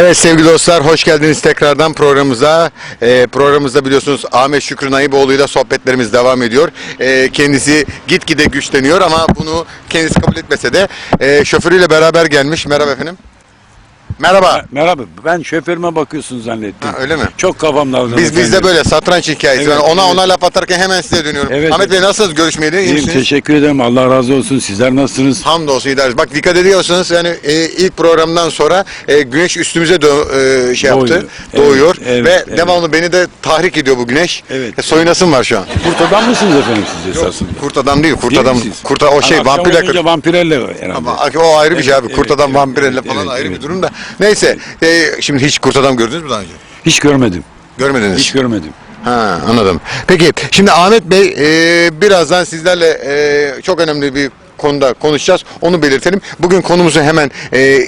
Evet sevgili dostlar hoş geldiniz tekrardan programımıza. Ee, programımızda biliyorsunuz Ahmet Şükrü Naiboğlu ile sohbetlerimiz devam ediyor. Ee, kendisi gitgide güçleniyor ama bunu kendisi kabul etmese de e, şoförüyle beraber gelmiş. Merhaba efendim. Merhaba. Merhaba. Ben şoförüme bakıyorsun zannettim. Ha, öyle mi? Çok kafam dalgın. Biz bizde efendim. böyle satranç hikayesi. Evet, ona evet. ona laf atarken hemen size dönüyorum. Evet, Ahmet Bey evet. nasılsınız? Görüşmeyeli iyi misiniz? teşekkür ederim. Allah razı olsun. Sizler nasılsınız? Hamdolsun idare. Bak dikkat ediyorsanız yani e, ilk programdan sonra e, güneş üstümüze dö- e, şey yaptı. Doğuyor. Doğuyor Evet, ve evet, evet. devamlı beni de tahrik ediyor bu güneş. Evet. E, soyunasım var şu an. Kurt adam mısınız efendim siz esasında? Kurt adam değil, kurt Değil adam. misiniz? Kurt o şey vampirle vampirelle herhalde. ama o ayrı bir şey Evet, abi. Kurt evet, adam evet, vampirle evet, falan evet, ayrı evet. bir durum da. Neyse. e, şimdi hiç kurt adam gördünüz mü daha önce? Hiç görmedim. Görmediniz. Hiç görmedim. Ha anladım. Peki şimdi Ahmet Bey e, birazdan sizlerle e, çok önemli bir konuda konuşacağız. Onu belirtelim. Bugün konumuzu hemen e,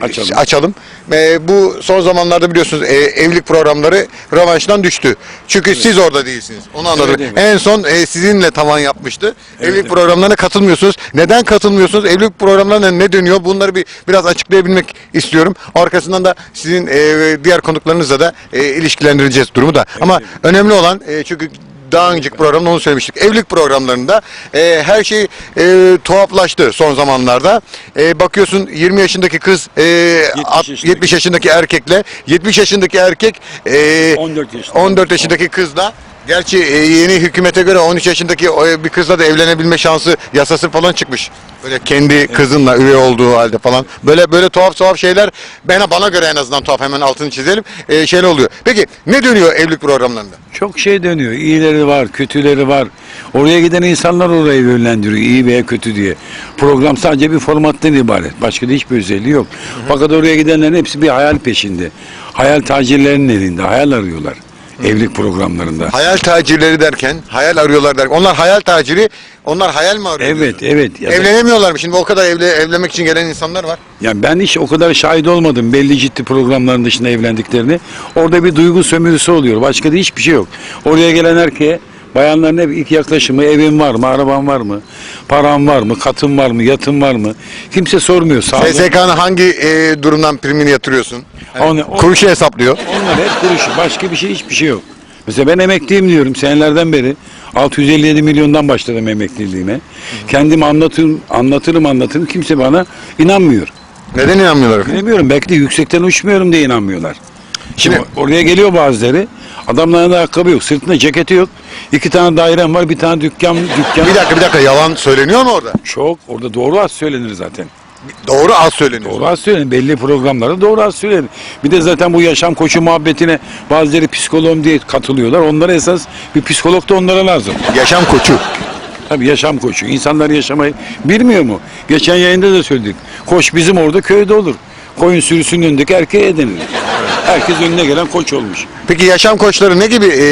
Açalım. açalım. E, bu son zamanlarda biliyorsunuz e, evlilik programları revanştan düştü. Çünkü siz orada değilsiniz. Onu anladım. Evet, evet. En son e, sizinle tavan yapmıştı. Evet, evlilik evet. programlarına katılmıyorsunuz. Neden katılmıyorsunuz? Evlilik programlarına ne dönüyor? Bunları bir biraz açıklayabilmek istiyorum. Arkasından da sizin e, diğer konuklarınızla da e, ilişkilendireceğiz durumu da. Ama önemli olan e, çünkü daha önceki programda onu söylemiştik. Evlilik programlarında e, her şey e, tuhaflaştı son zamanlarda. E, bakıyorsun 20 yaşındaki kız e, 70, yaşındaki. 70 yaşındaki erkekle 70 yaşındaki erkek e, 14 yaşında. 14 yaşındaki kızla Gerçi e, yeni hükümete göre 13 yaşındaki bir kızla da evlenebilme şansı yasası falan çıkmış. Böyle kendi kızınla üye olduğu halde falan. Böyle böyle tuhaf tuhaf şeyler bana bana göre en azından tuhaf hemen altını çizelim. E, şeyler oluyor. Peki ne dönüyor evlilik programlarında? Çok şey dönüyor. İyileri var, kötüleri var. Oraya giden insanlar orayı yönlendiriyor. iyi veya kötü diye. Program sadece bir formattan ibaret. Başka da hiçbir özelliği yok. Fakat oraya gidenlerin hepsi bir hayal peşinde. Hayal tacirlerinin elinde. Hayal arıyorlar. Evlilik programlarında. Hayal tacirleri derken, hayal arıyorlar derken. Onlar hayal taciri, onlar hayal mi arıyor? Evet, evet. Ya da- Evlenemiyorlar mı? Şimdi o kadar evle, evlenmek için gelen insanlar var. Yani ben hiç o kadar şahit olmadım belli ciddi programların dışında evlendiklerini. Orada bir duygu sömürüsü oluyor. Başka da hiçbir şey yok. Oraya gelen erkeğe bayanların hep ilk yaklaşımı evin var mı, araban var mı, param var mı, katın var mı, yatın var mı? Kimse sormuyor. SSK'nın hangi e, durumdan primini yatırıyorsun? Onu- o- Kuruşu hesaplıyor. Onlar hep kuruşu. Başka bir şey hiçbir şey yok. Mesela ben emekliyim diyorum senelerden beri. 657 milyondan başladım emekliliğime. Kendim anlatırım, anlatırım anlatırım. Kimse bana inanmıyor. Neden inanmıyorlar? efendim? Bilemiyorum belki de yüksekten uçmuyorum diye inanmıyorlar. Şimdi- Şimdi oraya geliyor bazıları. Adamların da ayakkabı yok, sırtında ceketi yok. İki tane dairem var, bir tane dükkan, dükkan. Bir dakika bir dakika yalan söyleniyor mu orada? Çok, orada doğru az söylenir zaten. Doğru az söyleniyor. Doğru az söylenir. Belli programlarda doğru az söylenir. Bir de zaten bu yaşam koçu muhabbetine bazıları psikolog diye katılıyorlar. Onlara esas bir psikolog da onlara lazım. Yaşam koçu. Tabii yaşam koçu. İnsanlar yaşamayı bilmiyor mu? Geçen yayında da söyledik. Koç bizim orada köyde olur. Koyun sürüsünün önündeki erkeğe edinilir. Herkes önüne gelen koç olmuş. Peki yaşam koçları ne gibi e,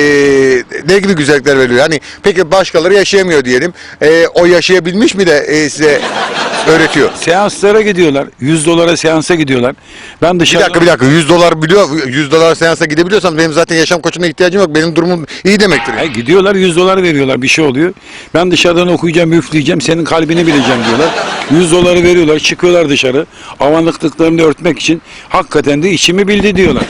ne gibi güzellikler veriyor? Yani peki başkaları yaşayamıyor diyelim. E, o yaşayabilmiş mi de e, size öğretiyor? Seanslara gidiyorlar. 100 dolara seansa gidiyorlar. Ben Bir dışarıda... dakika bir dakika 100 dolar biliyor 100 dolar seansa gidebiliyorsam benim zaten yaşam koçuna ihtiyacım yok. Benim durumum iyi demektir. Hayır, gidiyorlar 100 dolar veriyorlar bir şey oluyor. Ben dışarıdan okuyacağım üfleyeceğim senin kalbini bileceğim diyorlar. 100 doları veriyorlar çıkıyorlar dışarı. Avanlıklıklarını örtmek için hakikaten de içimi bildi diyorlar.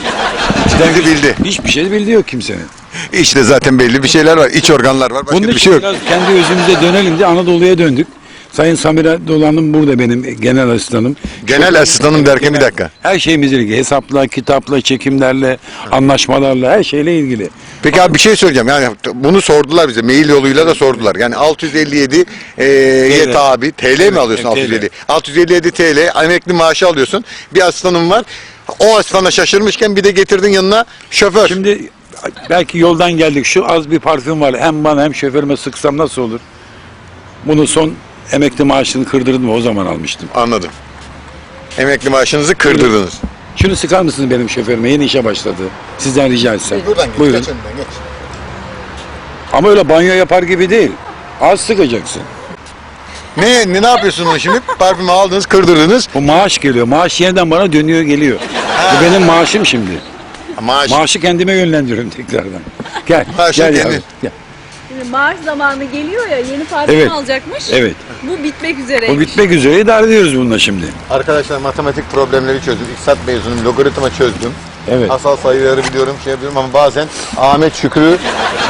İçten Bildi, bildi. Hiçbir şey bildi yok kimsenin. İşte zaten belli bir şeyler var. İç organlar var. Başka Bunun bir için şey yok. biraz kendi özümüze dönelim diye Anadolu'ya döndük. Sayın Samira Dolan'ım burada benim genel asistanım. Genel Çok- asistanım derken bir genel- dakika. Her şeyimizle ilgili. Hesapla, kitapla, çekimlerle, anlaşmalarla her şeyle ilgili. Peki abi bir şey söyleyeceğim. Yani bunu sordular bize. Mail yoluyla da sordular. Yani 657 e, YT abi TL mi alıyorsun evet, 657? 657 TL emekli maaşı alıyorsun. Bir aslanım var. O aslana şaşırmışken bir de getirdin yanına şoför. Şimdi belki yoldan geldik. Şu az bir parfüm var. Hem bana hem şoförüme sıksam nasıl olur? Bunu son emekli maaşını kırdırdım o zaman almıştım. Anladım. Emekli maaşınızı kırdırdınız. Şunu sıkar mısınız benim şoförüme? Yeni işe başladı. Sizden rica etsem. Buyurun. önden geç. Ama öyle banyo yapar gibi değil. Az sıkacaksın. Ne, ne, ne yapıyorsun onu şimdi? Parfümü aldınız, kırdırdınız. Bu maaş geliyor. Maaş yeniden bana dönüyor geliyor. Bu benim maaşım şimdi. Maaş. Maaşı kendime yönlendiriyorum tekrardan. Gel. Maaşı gel kendi- yavrum, Gel. Şimdi maaş zamanı geliyor ya yeni parfüm Evet. alacakmış. Evet. Bu bitmek üzere. O bitmek üzere idare ediyoruz bununla şimdi. Arkadaşlar matematik problemleri çözdüm. İktisat mezunuyum. Logaritma çözdüm. Evet. Asal sayıları biliyorum, şey yapıyorum ama bazen Ahmet Şükrü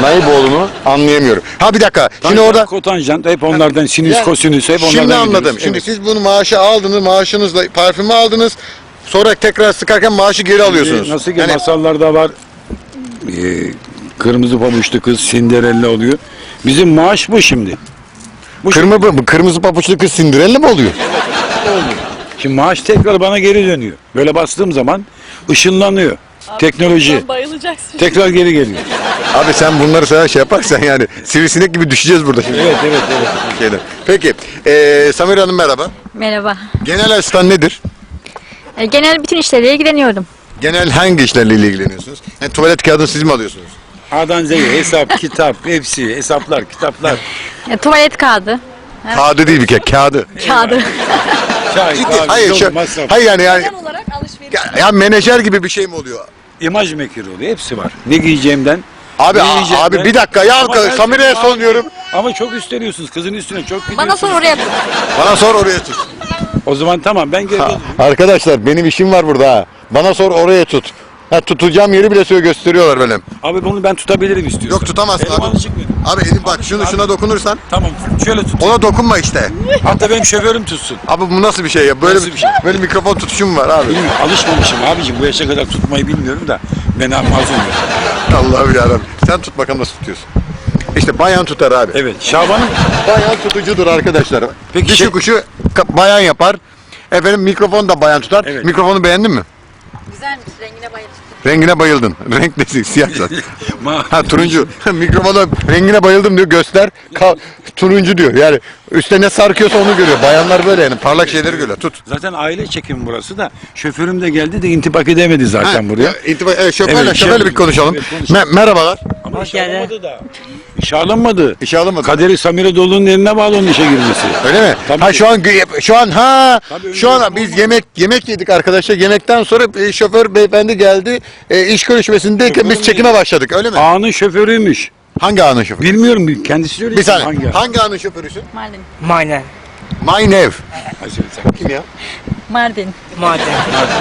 Naiboğlu'nu anlayamıyorum. Ha bir dakika. Şimdi orada kotanjant hep onlardan sinüs, Yani kosinüs hep onlardan Şimdi anladım. Şimdi Evet. siz bunu maaşı aldınız, maaşınızla parfümü aldınız. Sonra tekrar sıkarken maaşı geri alıyorsunuz. Nasıl ki Yani masallarda var. Ee, kırmızı pabuçlu kız Cinderella oluyor. Bizim maaş bu şimdi. Bu kırmızı, bu kırmızı papuçlu kız Cinderella mi oluyor? Şimdi maaş tekrar bana geri dönüyor. Böyle bastığım zaman ışınlanıyor. Teknoloji. Bayılacaksın. Tekrar geri geliyor. Abi sen bunları sana şey yaparsan yani sivrisinek gibi düşeceğiz burada şimdi. Evet evet evet. Şeyden. Peki, eee Samir Hanım merhaba. Merhaba. Genel asistan nedir? E, Genel bütün işlerle ilgileniyorum. Genel hangi işlerle ilgileniyorsunuz? Yani tuvalet kağıdını siz mi alıyorsunuz? A'dan Z'ye hesap, kitap, hepsi, hesaplar, kitaplar. E, tuvalet kağıdı. Kağıdı değil bir kere, kağıdı. Kağıdı. Çay, Ciddi, kahve, hayır, şu, masraf. hayır yani, yani Genel olarak alışveriş. ya, ya menajer gibi bir şey mi oluyor? İmaj mekeri oluyor. Hepsi var. Ne giyeceğimden. Abi ne a- abi bir dakika ya Ama ben söyleyeyim son diyorum. Ama çok üstleniyorsunuz. Kızın üstüne çok gidiyorsunuz. Bana sor oraya tut. Bana sor oraya tut. O zaman tamam ben geri geleceğim. Arkadaşlar benim işim var burada ha. Bana sor oraya tut. Ha, tutacağım yeri bile söyle gösteriyorlar böyle. Abi bunu ben tutabilirim istiyorsan. Yok tutamazsın Elim abi. alışık benim. Abi elim bak şunu şuna dokunursan Tamam şöyle tut. ona dokunma işte. Hatta benim şoförüm tutsun. Abi bu nasıl bir şey ya? Böyle Nasıl bir şey? böyle mikrofon tutuşum var abi. Bilmiyorum alışmamışım abicim bu yaşa kadar tutmayı bilmiyorum da ben mazlum. Allah'ım yarabbim. Sen tut bakalım nasıl tutuyorsun. İşte bayan tutar abi. Evet Şaban'ım Bayan tutucudur arkadaşlar. Peki Dişi şey- kuşu ka- bayan yapar. Efendim mikrofon da bayan tutar. Evet. Mikrofonu beğendin mi? Güzelmiş. Rengine bayıldım. Rengine bayıldın. Renk nesi? Siyah zaten. Ha turuncu. Mikrofona rengine bayıldım diyor. Göster. Ka- turuncu diyor. Yani üstte ne sarkıyorsa onu görüyor. Bayanlar böyle yani. Parlak şeyleri görüyor. Tut. Zaten aile çekimi burası da şoförüm de geldi de intibak edemedi zaten Ha, buraya. e, intiba- evet, şoförle, Evet, şoförle şey- bir konuşalım. evet, konuşalım. Me- merhabalar. Ama Hoş geldin. alınmadı da. İşe alınmadı. İşe alınmadı. Kaderi Samire Dolu'nun eline bağlı onun işe girmesi. Öyle mi? Tabii ha ki. şu an şu an ha Tabii şu an biz mı? yemek yemek yedik arkadaşlar. Yemekten sonra e, şoför beyefendi geldi. E, iş görüşmesindeyken biz çekime başladık. Öyle mi? Ağanın şoförüymüş. Hangi anın şoförü? Bilmiyorum kendisi söyledi. Bir saniye. Hangi? Hangi anın şoförüsün? Mardin. Maden. Sen. Kim ya? Mardin. Maden.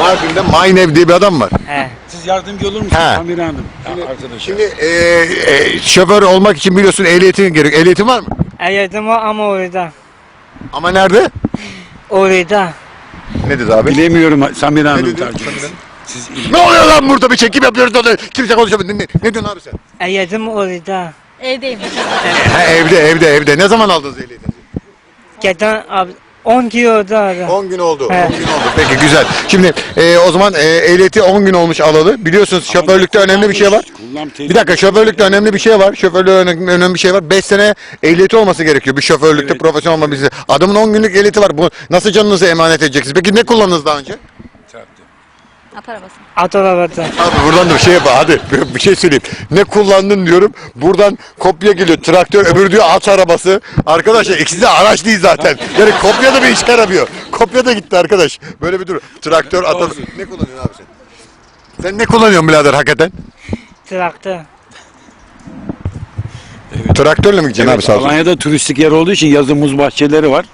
Mardin'de Mynev diye bir adam var. He. Siz yardımcı olur musunuz Ha. Samire Hanım? Arkadaşlar. Şimdi e, e, şoför olmak için biliyorsun ehliyetin gerek. Ehliyetin var mı? Ehliyetim var ama orada. Ama nerede? Orada. Ne dedi abi? Bilemiyorum Samire Hanım dedi? tercümesi. Siz Ne oluyor lan burada bir çekim yapıyoruz da kimse konuşamıyor. Ne, ne diyorsun abi sen? Ehliyetim orada. Evdeyim. Ha, evde evde evde. Ne zaman aldınız ehliyeti? Geçen abi 10 kilo orada. 10 gün oldu. 10 Evet. gün oldu. Peki güzel. Şimdi e, o zaman e, ehliyeti 10 gün olmuş alalı. Biliyorsunuz şoförlükte önemli bir şey var. Kullan Bir dakika şoförlükte önemli bir şey var. Şoförlükte önemli, önemli bir şey var. 5 sene ehliyeti olması gerekiyor. Bir şoförlükte Evet. profesyonel olma. Adamın 10 günlük ehliyeti var. Bu nasıl canınızı emanet edeceksiniz? Peki ne kullandınız daha önce? At arabası. At arabada. Abi buradan da bir şey yap. Hadi bir- bir şey söyleyeyim. Ne kullandın diyorum. Buradan kopya geliyor. Traktör öbürü diyor at arabası. Arkadaşlar ikisi de araç değil zaten. Yani kopya da bir işe yaramıyor. Kopya da gitti arkadaş. Böyle bir durum. Traktör at Olsun. Ne kullanıyorsun abi sen? Sen ne kullanıyorsun birader hakikaten? Traktör. Traktörle mi gideceksin abi sağ olsun? Alanya'da turistik yer olduğu için yazın muz bahçeleri var.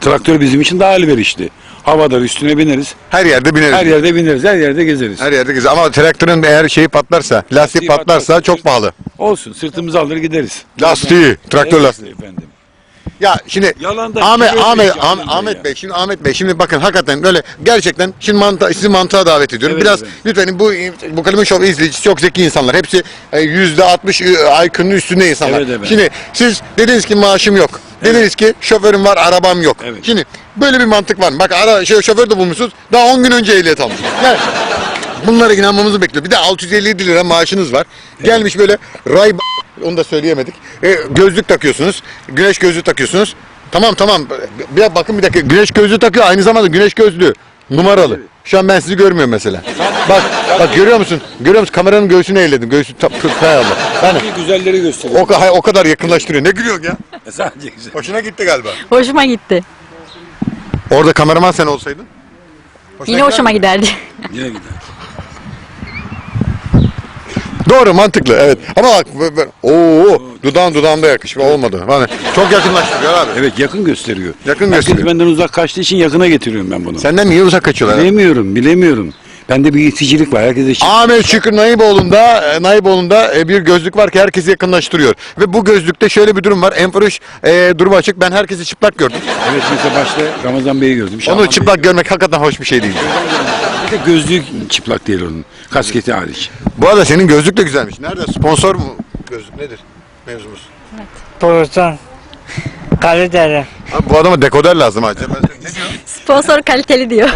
Traktör bizim için daha elverişli. Havada üstüne bineriz. Her yerde bineriz. Her yerde bineriz. Her yerde gezeriz. Her yerde gezer. Ama traktörün eğer şeyi patlarsa, lastiği patlarsa patlarsa çok pahalı. Olsun sırtımızı alır gideriz. Lastiği, traktör lastiği. Efendim. Ya şimdi Ahmet kilo Ahmet Ahmet, canım Ahmet ya. Bey şimdi Ahmet Bey şimdi bakın hakikaten böyle gerçekten şimdi manta, sizi mantığa davet ediyorum. Evet, Biraz evet. lütfen bu bu Kalimin Show izleyicisi çok zeki insanlar. Hepsi e, yüzde 60 IQ'nun üstünde insanlar. Evet, evet. Şimdi siz dediniz ki maaşım yok. Dediniz ki şoförüm var, arabam yok. Evet. Şimdi böyle bir mantık var mı? Bak ara şey, şoför de bulmuşsunuz. Daha 10 gün önce ehliyet almış. Yani bunlara inanmamızı bekliyor. Bir de 657 lira maaşınız var. Gelmiş böyle ray onu da söyleyemedik. E, gözlük takıyorsunuz. Güneş gözlüğü takıyorsunuz. Tamam tamam. Bir bakın bir dakika. Güneş gözlüğü takıyor. Aynı zamanda güneş gözlüğü. Numaralı. Şu an ben sizi görmüyorum mesela. Bak bak görüyor musun? Görüyor musun? Kameranın göğsünü eğledim. Göğsü ta- kı- kay Allah. Yani Bir güzelleri gösteriyor. o, ka- o kadar yakınlaştırıyor. Ne gülüyorsun ya? Sadece güzel. Hoşuna gitti galiba. Hoşuma gitti. Orada kameraman sen olsaydın. Hoşuna Yine gider hoşuma mi? giderdi. Yine gider. Doğru mantıklı evet. Ama bak ooo dudağın dudağımda yakışma olmadı. Yani çok yakınlaştırıyor abi. Evet yakın gösteriyor. Yakın Herkes gösteriyor. benden uzak kaçtığı için yakına getiriyorum ben bunu. Senden niye uzak kaçıyorlar? Bilemiyorum, bilemiyorum. Bende bir iticilik var. Herkese çift. Ahmet Şükrü Naiboğlu'nda, e, Naiboğlu'nda e, bir gözlük var ki herkesi yakınlaştırıyor. Ve bu gözlükte şöyle bir durum var. Enfuruş e, durumu açık. Ben herkesi çıplak gördüm. Evet mesela başta Ramazan Bey'i gördüm. Şaban Onu Bey'i çıplak görmek hakikaten hoş bir şey değil. De gözlük çıplak değil onun. Kasketi hariç. Bu arada senin gözlük de güzelmiş. Nerede? Sponsor mu gözlük nedir? Mevzumuz. Borusan. Karadere. Abi bu adama dekoder lazım acaba. Ne diyor? Sponsor kaliteli diyor.